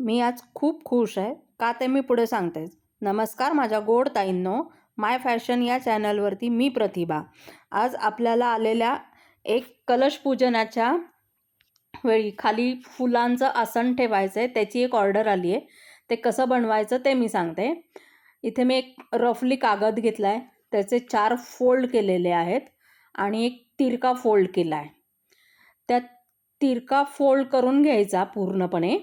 मी आज खूप खुश आहे. का ते मी पुढे सांगतेच. नमस्कार माझ्या गोड ताईंनो. माय फॅशन या चॅनलवरती मी प्रतिभा. आज आपल्याला आलेल्या एक कलश पूजनाच्या वेळी खाली फुलांचं आसन ठेवायचं आहे त्याची एक ऑर्डर आली आहे ते कसं बनवायचं ते मी सांगते. इथे मी एक रफली कागद घेतला आहे त्याचे चार फोल्ड केलेले आहेत आणि एक तिरका फोल्ड केला आहे त्या तिरका फोल्ड करून घ्यायचा पूर्णपणे.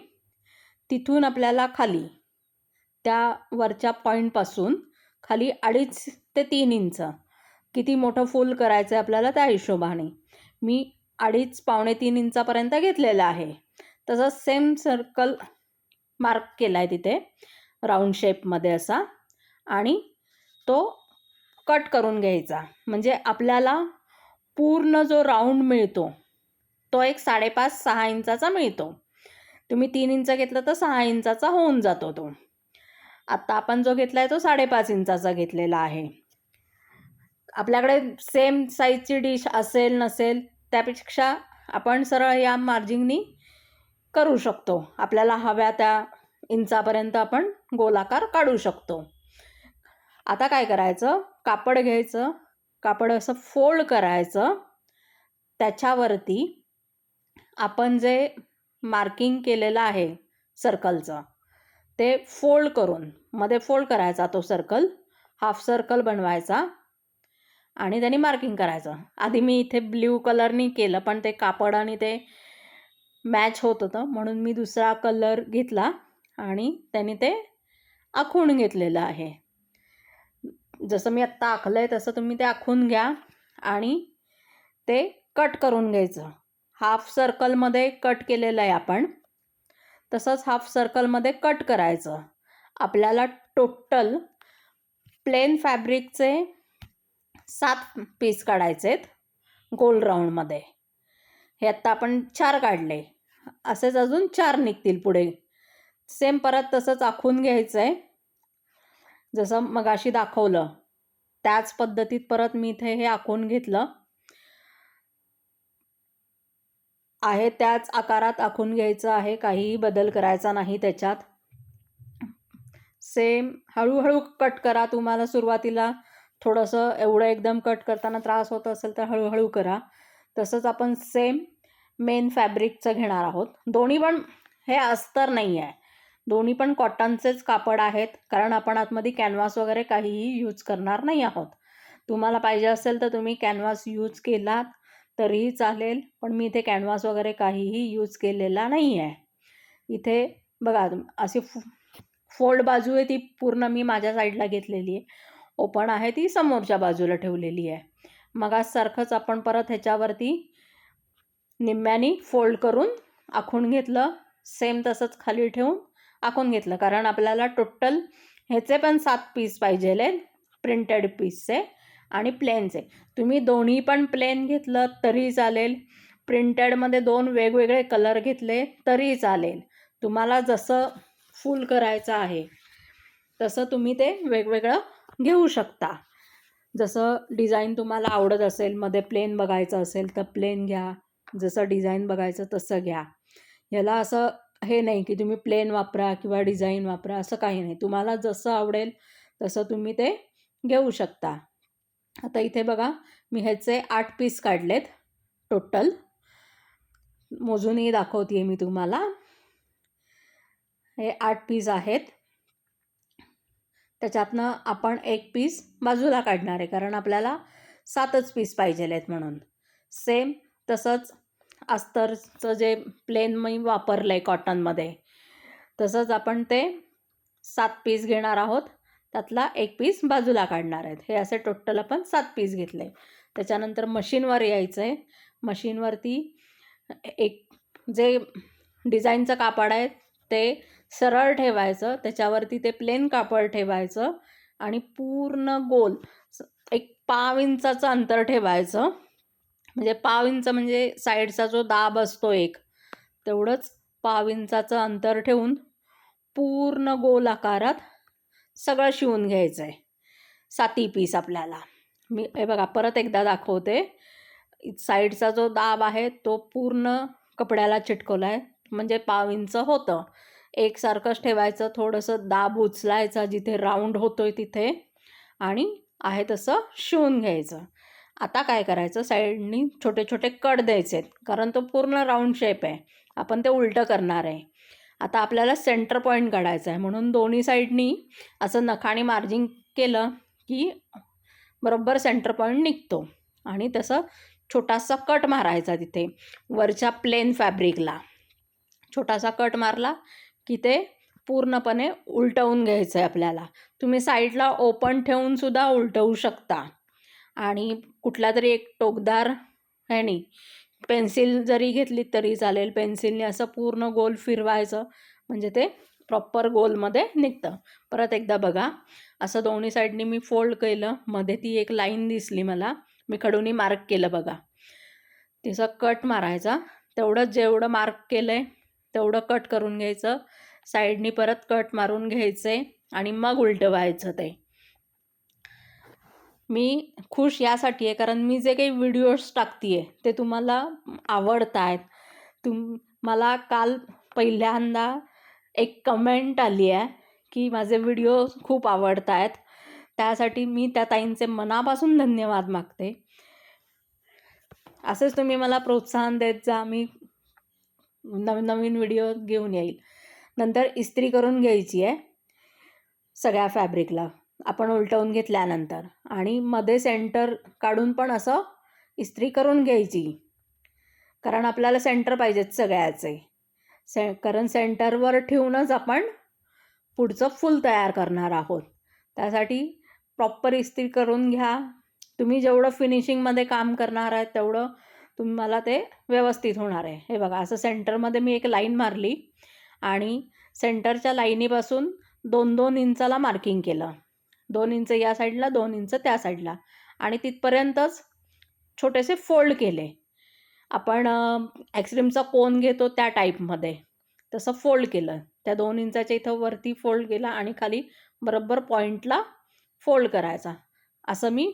तिथून आपल्याला खाली त्या वरच्या पॉईंटपासून खाली अडीच ते तीन इंच किती मोठं फुल करायचं आहे आपल्याला त्या हिशोबाने. मी अडीच पावणे तीन इंचापर्यंत घेतलेलं आहे. तसंच सेम सर्कल मार्क केला आहे तिथे राऊंड शेपमध्ये असा. आणि तो कट करून घ्यायचा. म्हणजे आपल्याला पूर्ण जो राऊंड मिळतो तो एक साडेपाच सहा इंचाचा मिळतो. तुम्ही तीन इंच घेतलं तर सहा इंचाचा होऊन जातो तो. आत्ता आपण जो घेतला आहे तो साडेपाच इंचाचा घेतलेला आहे. आपल्याकडे सेम साईजची डिश असेल नसेल त्यापेक्षा आपण सरळ या मार्जिंगनी करू शकतो. आपल्याला हव्या त्या इंचापर्यंत आपण गोलाकार काढू शकतो. आता काय करायचं? कापड घ्यायचं. कापड असं फोल्ड करायचं. त्याच्यावरती आपण जे मार्किंग केलेलं आहे सर्कलचं ते फोल्ड करून मध्ये फोल्ड करायचा तो सर्कल हाफ सर्कल बनवायचा आणि त्यांनी मार्किंग करायचं. आधी मी इथे ब्ल्यू कलरनी केलं पण ते कापड आणि ते मॅच होत होतं म्हणून मी दुसरा कलर घेतला आणि त्यांनी ते आखून घेतलेलं आहे. जसं मी आत्ता आखलं आहे तसं तुम्ही ते आखून घ्या आणि ते कट करून घ्यायचं. हाफ सर्कलमध्ये कट केलेलं आहे आपण. तसंच हाफ सर्कलमध्ये कट करायचं. आपल्याला टोटल प्लेन फॅब्रिकचे सात पीस काढायचे आहेत गोल राऊंडमध्ये हे आत्ता आपण चार काढले. असेच अजून चार निघतील पुढे. सेम परत तसंच आखून घ्यायचं आहे जसं मगाशी दाखवलं त्याच पद्धतीत परत मी इथे हे आखून घेतलं. आहे त्याच आकारात आखून घ्यायचं आहे. काहीही बदल करायचा नाही त्याच्यात. सेम हळूहळू कट करा. तुम्हाला सुरुवातीला थोडंसं एवढं एकदम कट करताना त्रास होत असेल तर हळूहळू करा. तसंच आपण सेम मेन फॅब्रिकचं घेणार आहोत. दोन्ही पण हे अस्तर नाही आहे दोन्ही पण कॉटनचेच कापड आहेत कारण आपण आतमध्ये कॅनव्हास वगैरे काहीही यूज करणार नाही आहोत. तुम्हाला पाहिजे असेल तर तुम्ही कॅनव्हास यूज केलात. तरीही चालेल पण मी इथे कॅनव्हास वगैरे काहीही यूज केलेला नाही आहे इथे बघा अशी फोल्ड बाजू आहे ती पूर्ण मी माझ्या साईडला घेतलेली आहे. ओपन आहे ती समोरच्या बाजूला ठेवलेली आहे. मग आज सारखंच आपण परत ह्याच्यावरती निम्म्यानी फोल्ड करून आखून घेतलं सेम तसंच खाली ठेवून आखून घेतलं. कारण आपल्याला टोटल ह्याचे पण सात पीस पाहिजे प्रिंटेड पीसचे आणि प्लेनचे तुम्ही दोन्ही पण प्लेन घेतलं तरी चालेल. प्रिंटेडमध्ये दोन वेगवेगळे कलर घेतले तरी चालेल. तुम्हाला जसं फुल करायचं आहे तसं तुम्ही ते वेगवेगळं घेऊ शकता. जसं डिझाईन तुम्हाला आवडत असेल मध्ये प्लेन बघायचं असेल तर प्लेन घ्या. जसं डिझाईन बघायचं तसं घ्या. ह्याला असं हे नाही की तुम्ही प्लेन वापरा किंवा डिझाईन वापरा असं काही नाही. तुम्हाला जसं आवडेल तसं तुम्ही ते घेऊ शकता. आता इथे बघा मी ह्याचे आठ पीस काढलेत टोटल मोजूनही दाखवते मी तुम्हाला. हे आठ पीस आहेत. त्याच्यातनं आपण एक पीस बाजूला काढणार आहे कारण आपल्याला सातच पीस पाहिजे आहेत म्हणून. सेम तसंच अस्तरचं जे प्लेन मी वापरलं आहे कॉटनमध्ये तसंच आपण ते सात पीस घेणार आहोत. त्यातला एक पीस बाजूला काढणार आहेत. हे असे टोटल आपण सात पीस घेतले. त्याच्यानंतर मशीनवर यायचं आहे मशीनवरती एक जे डिझाईनचं कापड आहे ते सरळ ठेवायचं. त्याच्यावरती ते प्लेन कापड ठेवायचं आणि पूर्ण गोल एक पाव इंचाचं अंतर ठेवायचं. म्हणजे पाव इंच म्हणजे साईडचा जो दाब असतो एक तेवढंच पाव इंचाचं अंतर ठेवून पूर्ण गोल आकारात सगळं शिवून घ्यायचं आहे साती पीस आपल्याला. मी हे बघा परत एकदा दाखवते. साईडचा जो दाब आहे तो पूर्ण कपड्याला चिटकवला आहे म्हणजे पाव इंच होतं. एकसारखंच ठेवायचं थोडंसं दाब उचलायचा जिथे राऊंड होतो आहे तिथे. आणि आहे तसं शिवून घ्यायचं. आता काय करायचं? साईडनी छोटे छोटे कट द्यायचे आहेत कारण तो पूर्ण राऊंड शेप आहे. आपण ते उलटं करणार आहे. आता आपल्याला सेंटर पॉईंट काढायचा आहे. म्हणून दोन्ही साईडनी असं नखाने मार्जिंग केलं की बरोबर सेंटर पॉईंट निघतो. आणि तसं छोटासा कट मारायचा तिथे. वरच्या प्लेन फॅब्रिकला छोटासा कट मारला की ते पूर्णपणे उलटवून घ्यायचं आहे आपल्याला. तुम्ही साईडला ओपन ठेवूनसुद्धा उलटवू शकता. आणि कुठला तरी एक टोकदार ह्यानी पेन्सिल जरी घेतली तरी चालेल. पेन्सिलने असं पूर्ण गोल फिरवायचं. म्हणजे ते प्रॉपर गोलमध्ये निघतं. परत एकदा बघा. असं दोन्ही साईडनी मी फोल्ड केलं. मध्ये ती एक लाईन दिसली मला. मी खडूनी मार्क केलं बघा. तिचा कट मारायचा. तेवढं जेवढं मार्क केलं आहे तेवढं कट करून घ्यायचं. साईडनी परत कट मारून घ्यायचे. आणि मग उलटं व्हायचं ते. मी खुश यासाठी आहे कारण मी जे काही व्हिडिओज टाकते आहे ते तुम्हाला आवडत आहेत तुम मला काल पहिल्यांदा एक कमेंट आली आहे की माझे व्हिडिओ खूप आवडत आहेत त्यासाठी मी त्या ताईंचे मनापासून धन्यवाद मागते. असेच तुम्ही मला प्रोत्साहन देत जा मी नवीन नवीन व्हिडिओ घेऊन येईल. नंतर इस्त्री करून घ्यायची आहे सगळ्या फॅब्रिकला आपण उलटवून घेतल्यानंतर. आणि मध्ये सेंटर काढून पण असं इस्त्री करून घ्यायची. कारण आपल्याला सेंटर पाहिजेत सगळ्याचे. से कारण सेंटरवर ठेवूनच आपण पुढचं फुल तयार करणार आहोत. त्यासाठी प्रॉपर इस्त्री करून घ्या. तुम्ही जेवढं फिनिशिंगमध्ये काम करणार आहे तेवढं तुम्हाला ते व्यवस्थित होणार आहे. हे बघा असं सेंटरमध्ये मी एक लाईन मारली. आणि सेंटरच्या लाईनीपासून दोन दोन इंचाला मार्किंग केलं. दोन इंच या साईडला दोन इंच त्या साईडला आणि तिथपर्यंतच छोटेसे फोल्ड केले. आपण ॲक्सरीमचा कोन घेतो त्या टाईपमध्ये तसं फोल्ड केलं. त्या दोन इंचाच्या इथं वरती फोल्ड केला आणि खाली बरोबर पॉईंटला फोल्ड करायचा. असं मी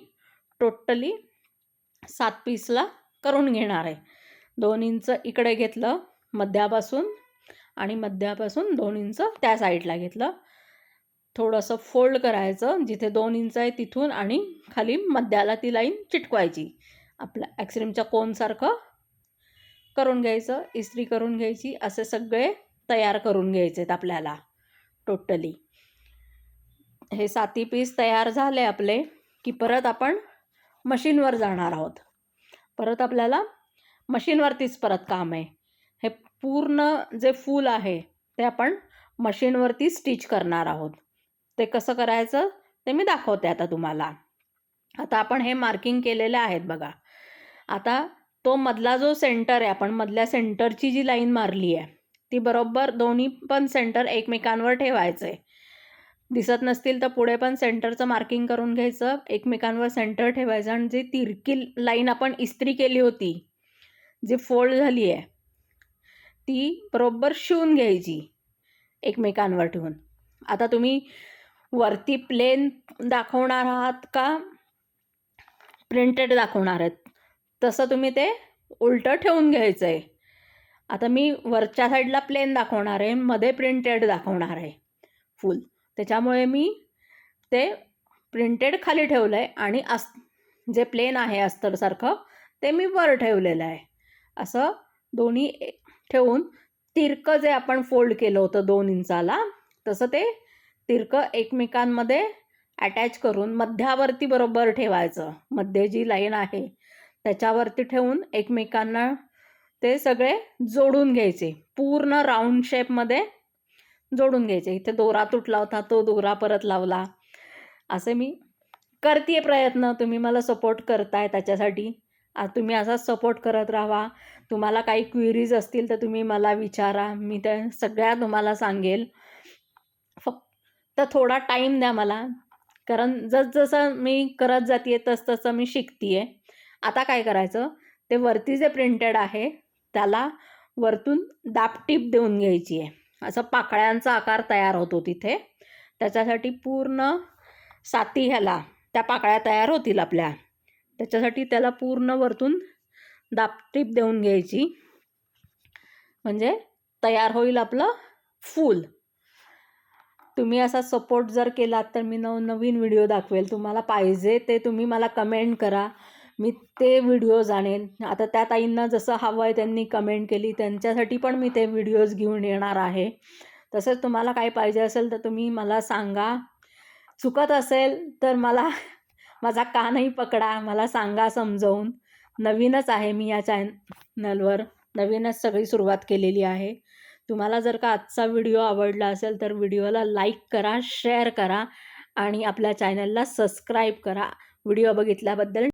टोटली सात पीसला करून घेणार आहे. दोन इंच इकडे घेतलं मध्यापासून आणि मध्यापासून दोन इंच त्या साईडला घेतलं. थोडंसं फोल्ड करायचं जिथे दोन इंच आहे तिथून आणि खाली मध्याला ती लाईन चिटकवायची. आपल्या ॲक्सरीमच्या कोनसारखं करून घ्यायचं इस्त्री करून घ्यायची असे सगळे तयार करून घ्यायचे आहेत आपल्याला टोटली हे साती पीस तयार झाले आपले की परत आपण मशीनवर जाणार आहोत. परत आपल्याला मशीनवरतीच परत काम आहे. हे पूर्ण जे फूल आहे ते आपण मशीनवरती स्टिच करणार आहोत. ते कसं करायचं ते मी दाखवते आता तुम्हाला. आता आपण हे मार्किंग केलेले आहेत बघा. आता तो मधला जो सेंटर आहे आपण मधल्या सेंटरची जी लाईन मारली आहे ती बरोबर दोन्ही पण सेंटर एकमेकांवर ठेवायचं. आहे दिसत नसतील तर पुढे पण सेंटरचं मार्किंग करून घ्यायचं. एकमेकांवर सेंटर ठेवायचं आणि जी तिरकी लाईन आपण इस्त्री केली होती जी फोल्ड झाली आहे ती बरोबर शिवून घ्यायची एकमेकांवर ठेवून. आता तुम्ही वरती प्लेन दाखवणार आहात का? प्रिंटेड दाखवणार आहेत. तसं तुम्ही ते उलटं ठेवून घ्यायचं आहे आता मी वरच्या साईडला प्लेन दाखवणार आहे मध्ये प्रिंटेड दाखवणार आहे. फुल त्याच्यामुळे मी ते प्रिंटेड खाली ठेवलं आहे आणि अस जे प्लेन आहे अस्तरसारखं ते मी वर ठेवलेलं आहे. असं दोन्ही ठेवून तिरकं जे आपण फोल्ड केलं होतं दोन इंचाला तसं ते तिरकं एकमेकांमध्ये अटॅच करून मध्यावरती बरोबर ठेवायचं. मध्ये जी लाईन आहे त्याच्यावरती ठेवून एकमेकांना ते सगळे जोडून घ्यायचे. पूर्ण राऊंड शेपमध्ये जोडून घ्यायचे. इथे दोरा तुटला होता तो दोरा परत लावला. असे मी करते प्रयत्न. तुम्ही मला सपोर्ट करताय त्याच्यासाठी. तुम्ही असाच सपोर्ट करत राहा. तुम्हाला काही क्विरीज असतील तर तुम्ही मला विचारा. मी त्या सगळ्या तुम्हाला सांगेल. फक्त तर थोडा टाईम द्या मला. कारण जसजसं मी करत जाते तसतसं मी शिकते आहे आता काय करायचं? ते वरती जे प्रिंटेड आहे त्याला वरतून दापटीप देऊन घ्यायची आहे असं पाकळ्यांचा आकार तयार होतो तिथे. त्याच्यासाठी पूर्ण साती ह्याला त्या पाकळ्या तयार होतील आपल्या. त्याच्यासाठी त्याला पूर्ण वरतून दापटीप देऊन घ्यायची. म्हणजे तयार होईल आपलं फूल. तुम्ही असा सपोर्ट जर केलात तर मी नवनवीन व्हिडिओ दाखवेल. तुम्हाला पाहिजे ते तुम्ही मला कमेंट करा. मी ते व्हिडिओज आणेन आता त्या ताईंना जसं हवं आहे त्यांनी कमेंट केली. त्यांच्यासाठी पण मी ते व्हिडिओज घेऊन येणार आहे. तसंच तुम्हाला काय पाहिजे असेल तर तुम्ही मला सांगा. चुकत असेल तर मला माझा कानही पकडा. मला सांगा समजवून. नवीनच आहे मी या चॅनलवर नवीनच सगळी सुरुवात केलेली आहे. तुम्हाला जर का आजचा व्हिडिओ आवडला असेल तर व्हिडिओला लाईक करा शेअर करा आणि आपल्या चॅनलला सबस्क्राईब करा. व्हिडिओ बघितल्याबद्दल